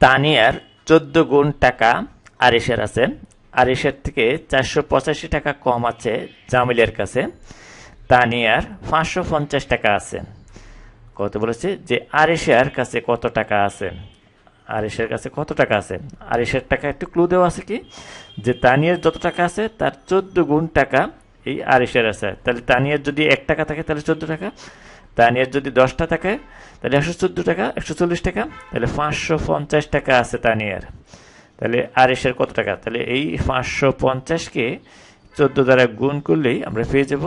তানিয়ার চোদ্দ গুণ টাকা আরিসের আছে। আরিসের থেকে চারশো পঁচাশি টাকা কম আছে জামিলের কাছে। তানিয়ার পাঁচশো পঞ্চাশ টাকা আছে। কত বলেছে? যে আরিসের কাছে কত টাকা আছে? আরিসের কাছে কত টাকা আছে? আরিসের টাকা একটু ক্লু দেওয়া আছে কি? যে তানিয়ার যত টাকা আছে, তার চোদ্দ গুণ টাকা এই আরিসের আছে। তাহলে তানিয়ার যদি এক টাকা থাকে, তাহলে চোদ্দ টাকা। তানিয়ার যদি দশটা থাকে, তাহলে একশো চোদ্দ টাকা, একশো চল্লিশ টাকা, তাহলে পাঁচশো পঞ্চাশ টাকা আছে তানিয়ার তাহলে আরিসের কত টাকা? তাহলে এই পাঁচশো পঞ্চাশকে চোদ্দ দ্বারা গুণ করলেই আমরা পেয়ে যাব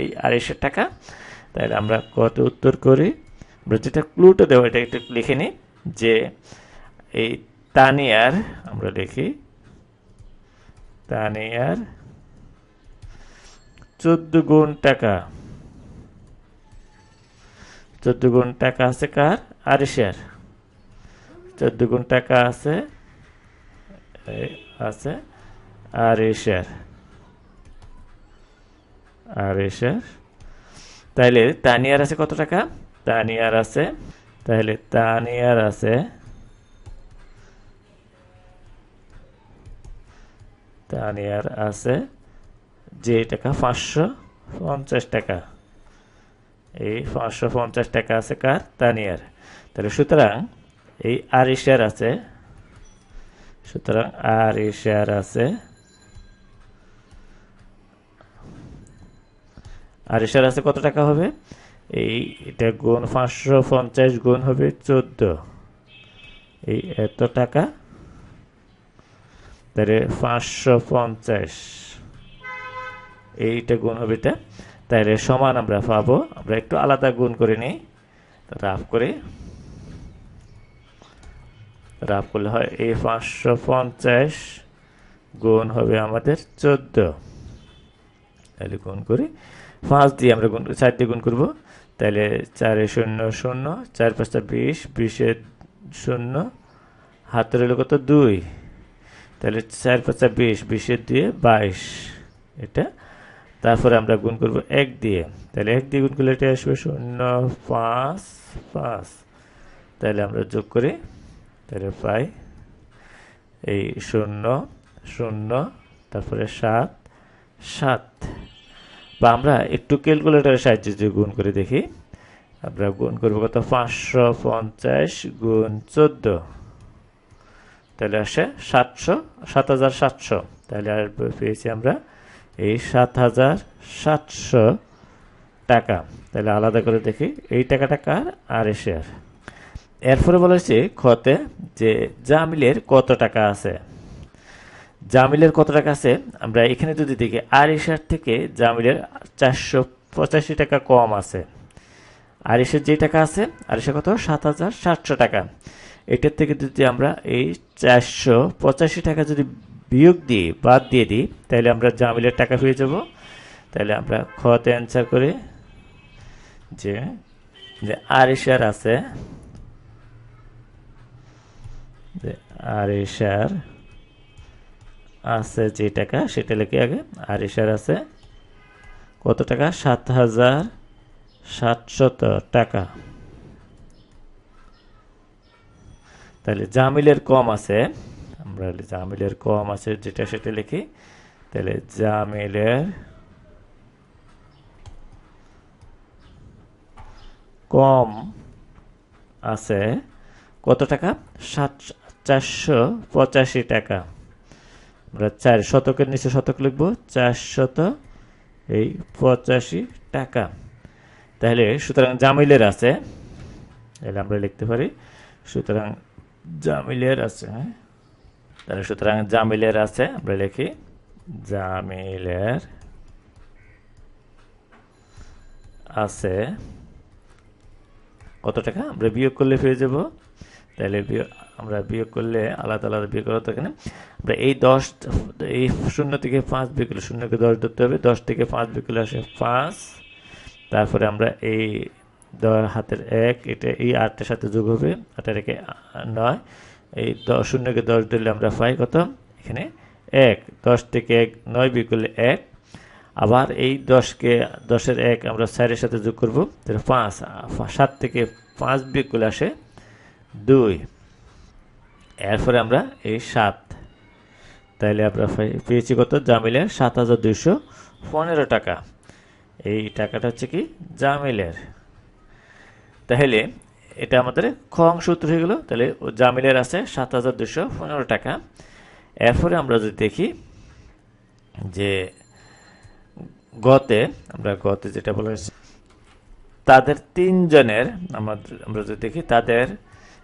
এই আড়াইশো টাকা। তাহলে আমরা কত উত্তর করি? আমরা যেটা ক্লুটা দেবো, এটা একটু লিখে নিই, যে এই তানিয়ার আমরা লিখি তানিয়ার চোদ্দ গুণ টাকা। চোদ্দ গুণ টাকা আছে কার? আরিসের চোদ্দ গুণ টাকা আছে আছে আরিসের আরিসের তাইলে তানিয়ার আছে কত টাকা? তানিয়ার আছে তাহলে তানিয়ার আছে তানিয়ার আছে যে টাকা? পাঁচশো পঞ্চাশ টাকা। এই পাঁচশো পঞ্চাশ টাকা আছে কার? তানিয়ার তাহলে সুতরাং এই আরিসের আছে। সুতরাং আরিসের আছে। আরিসের আছে কত টাকা হবে? এই এটা গুণ পাঁচশো পঞ্চাশ গুণ হবে চোদ্দ। এই এত টাকা? তাহলে পাঁচশো পঞ্চাশ। এইটা গুণ হবে এটা। তাহলে সমান আমরা পাবো। আমরা একটু আলাদা গুণ করে নিই। রাফ করে। রাফ করলে হয় এই পাঁচশো পঞ্চাশ গুণ হবে আমাদের চোদ্দ। তাহলে গুণ করি। পাঁচ দিয়ে আমরা গুণ চার দিয়ে গুণ করব। তাহলে চারে শূন্য শূন্য, চার পাঁচটা বিশ বিশের শূন্য, হাতের হলো কত? দুই। তাহলে চার পাঁচটা বিশ বিশের দিয়ে বাইশ। এটা তারপরে আমরা গুণ করব এক দিয়ে। তাহলে এক দিয়ে গুণ করলে এটা আসবে শূন্য, পাঁচ পাঁচ। তাহলে আমরা যোগ করি, তাহলে পাই এই শূন্য শূন্য, তারপরে সাত সাত। বা আমরা একটু ক্যালকুলেটারের সাহায্যে যদি গুণ করে দেখি, আমরা গুণ করব কত? পাঁচশো পঞ্চাশ গুণ চোদ্দ। তাহলে আসে সাতশো, সাত হাজার সাতশো। তাহলে আর পেয়েছি আমরা এই সাত হাজার সাতশো টাকা। তাহলে আলাদা করে দেখি, এই টাকাটা কার আর শেয়ার? এরপরে বলেছে খতে যে জামিলের কত টাকা আছে। জামিলের কত টাকা আছে? আমরা এখানে যদি দেখি আরিসার থেকে জামিলের চারশো পঁচাশি টাকা কম আছে। আর আরিসের যে টাকা আছে, আর আরিসের কত? সাত হাজার সাতশো টাকা। এটার থেকে যদি আমরা এই চারশো পঁচাশি টাকা যদি বিয়োগ দিই বাদ দিয়ে দিই, তাহলে আমরা জামিলের টাকা পেয়ে যাব, তাহলে আমরা খতে অ্যান্সার করি যে যে আরিসার আছে, যে আরিসার আছে যে টাকা, সেটা লিখে আগে আরিসার আছে, কত টাকা? সাত হাজার সাতশত টাকা। তাহলে জামিলের কম আছে আমরা জামিলের কম আছে, যেটা সেটা লিখি। তাহলে জামিলের কম আছে কত টাকা? সাত, চারশো পঁচাশি টাকা। আমরা চার শতকের নিচে শতক লিখব চারশত এই পঁচাশি টাকা। তাহলে সুতরাং জামিলের আছে, তাহলে আমরা লিখতে পারি, সুতরাং জামিলের আছে হ্যাঁ? তাহলে সুতরাং জামিলের আছে, আমরা লিখি, জামিলের আছে কত টাকা? আমরা বিয়োগ করলে পেয়ে যাব। তাহলে আমরা বিয়োগ করলে আলাদা আলাদা বিয়োগ করা থাকে না আমরা এই দশ, এই শূন্য থেকে পাঁচ বিয়োগ করলে শূন্যকে দশ ধরতে হবে। দশ থেকে পাঁচ বিয়োগ করলে আসে পাঁচ। তারপরে আমরা এই হাতের এক, এটা এই আটটার সাথে যোগ হবে। আটটা রেখে নয়। এই দশ শূন্যকে দশ ধরলে আমরা পাই কত? এখানে এক। দশ থেকে এক, নয় বিয়োগ করলে এক। আবার এই দশকে, দশের এক আমরা চারের সাথে যোগ করব। তাহলে পাঁচ সাত থেকে পাঁচ বিয়োগ করলে আসে দুই। এরপরে আমরা এই সাত। তাইলে আমরা পেয়েছি কত? জামিলের সাত হাজার দুইশো পনেরো টাকা। এই টাকাটা হচ্ছে কি? জামিলের তাহলে এটা আমাদের খ অংশ উত্তর হয়ে গেল। তাহলে জামিলের আছে সাত হাজার দুশো পনেরো টাকা। এরপরে আমরা যদি দেখি যে গতে, আমরা গতে যেটা বলা তাদের তিনজনের আমাদের আমরা যদি দেখি তাদের,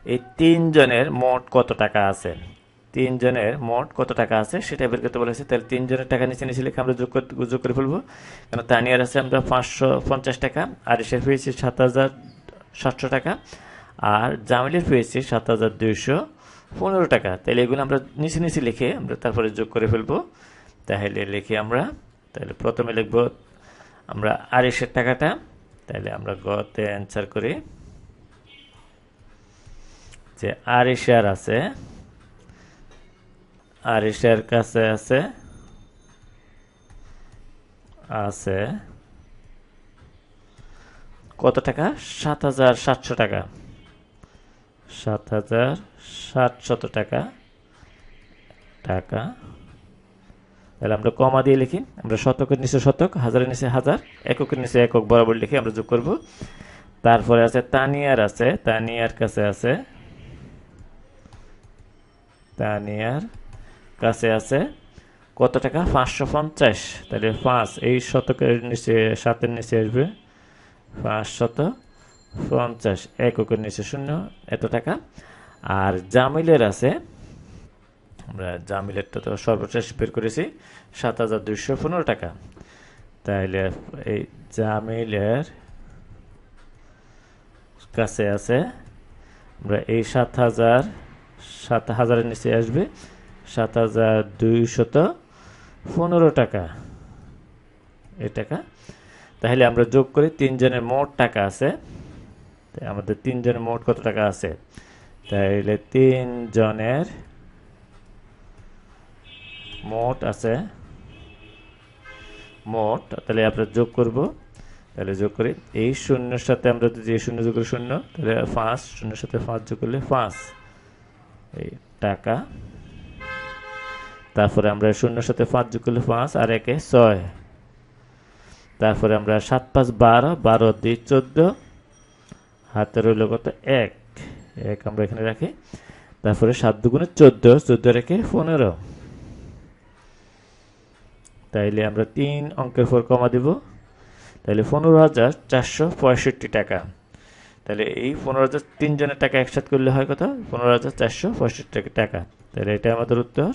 এই তিনজনের মোট কত টাকা আছে? তিনজনের মোট কত টাকা আছে সেটা বের করতে বলেছে তাহলে তিনজনের টাকা নিচে নিচে লিখে আমরা যোগ করতে যোগ করে ফেলব। কারণ তানিয়ার আছে আমরা পাঁচশো পঞ্চাশ টাকা আর এসে হয়েছে সাত হাজার সাতশো টাকা। আর জামিলের পেয়েছি সাত হাজার দুইশো পনেরো টাকা। তাহলে এগুলো আমরা নিচে নিচে লিখে আমরা তারপরে যোগ করে ফেলব। তাহলে লিখে আমরা তাহলে প্রথমে লিখব আমরা আড়াইশের টাকাটা। তাহলে আমরা গতে অ্যান্সার করি যে আড়াইশার আছে, আড়াইশার কাছে আছে আছে কত টাকা? সাত হাজার সাতশো টাকা। সাত হাজার সাতশত টাকা। টাকা। তাহলে আমরা কমা দিয়ে লিখি। আমরা শতকের নিচে শতক, হাজারের নিচে হাজার, এককের নিচে একক বরাবর লিখে আমরা যোগ করব। তারপরে আছে তানিয়ার আছে। তানিয়ার কাছে আছে। তানিয়ার কাছে আছে কত টাকা? পাঁচশো পঞ্চাশ। তাহলে পাঁচ, এই শতকের নিচে, সাতের নিচে আসবে। পাঁচশত পঞ্চাশ এককের নিচে শূন্য, এত টাকা। আর জামিলের আছে, আমরা জামিলেরটা তো সর্বশেষ বের করেছি, সাত হাজার দুইশো পনেরো টাকা। তাইলে এই জামিলের কাছে আছে, আমরা এই সাত হাজার, সাত হাজারের নিচে আসবে, সাত হাজার দুইশত পনেরো টাকা। এ টাকা। তাহলে আমরা যোগ করি তিনজনের মোট টাকা আছে। আমাদের তিনজনের মোট কত টাকা আছে? তাইলে তিনজনের মোট আছে, মোট, তাহলে আমরা যোগ করব। তাহলে যোগ করি, এই শূন্যের সাথে আমরা যদি এই শূন্য যোগ করি শূন্য, তাহলে পাঁচ, শূন্যের সাথে পাঁচ যোগ করলে পাঁচ। এই টাকা। তারপরে আমরা শূন্যের সাথে পাঁচ যোগ করলে পাঁচ, আর একে ছয়। তারপরে আমরা সাত পাঁচ বারো বারো দুই চোদ্দ, হাতে রইল কত? এক। এক আমরা এখানে রাখি। তারপরে সাত দুগুণে চোদ্দ চোদ্দ রেখে পনেরো। তাইলে আমরা তিন অঙ্কের পর কমা দেব। তাহলে পনেরো হাজার চারশো পঁয়ষট্টি টাকা। তাহলে এই পনেরো হাজার তিনজনের টাকা একসাথে করলে হয় কত? পনেরো হাজার চারশো পঁয়ষট্টি টাকা। তাহলে এটা আমাদের উত্তর।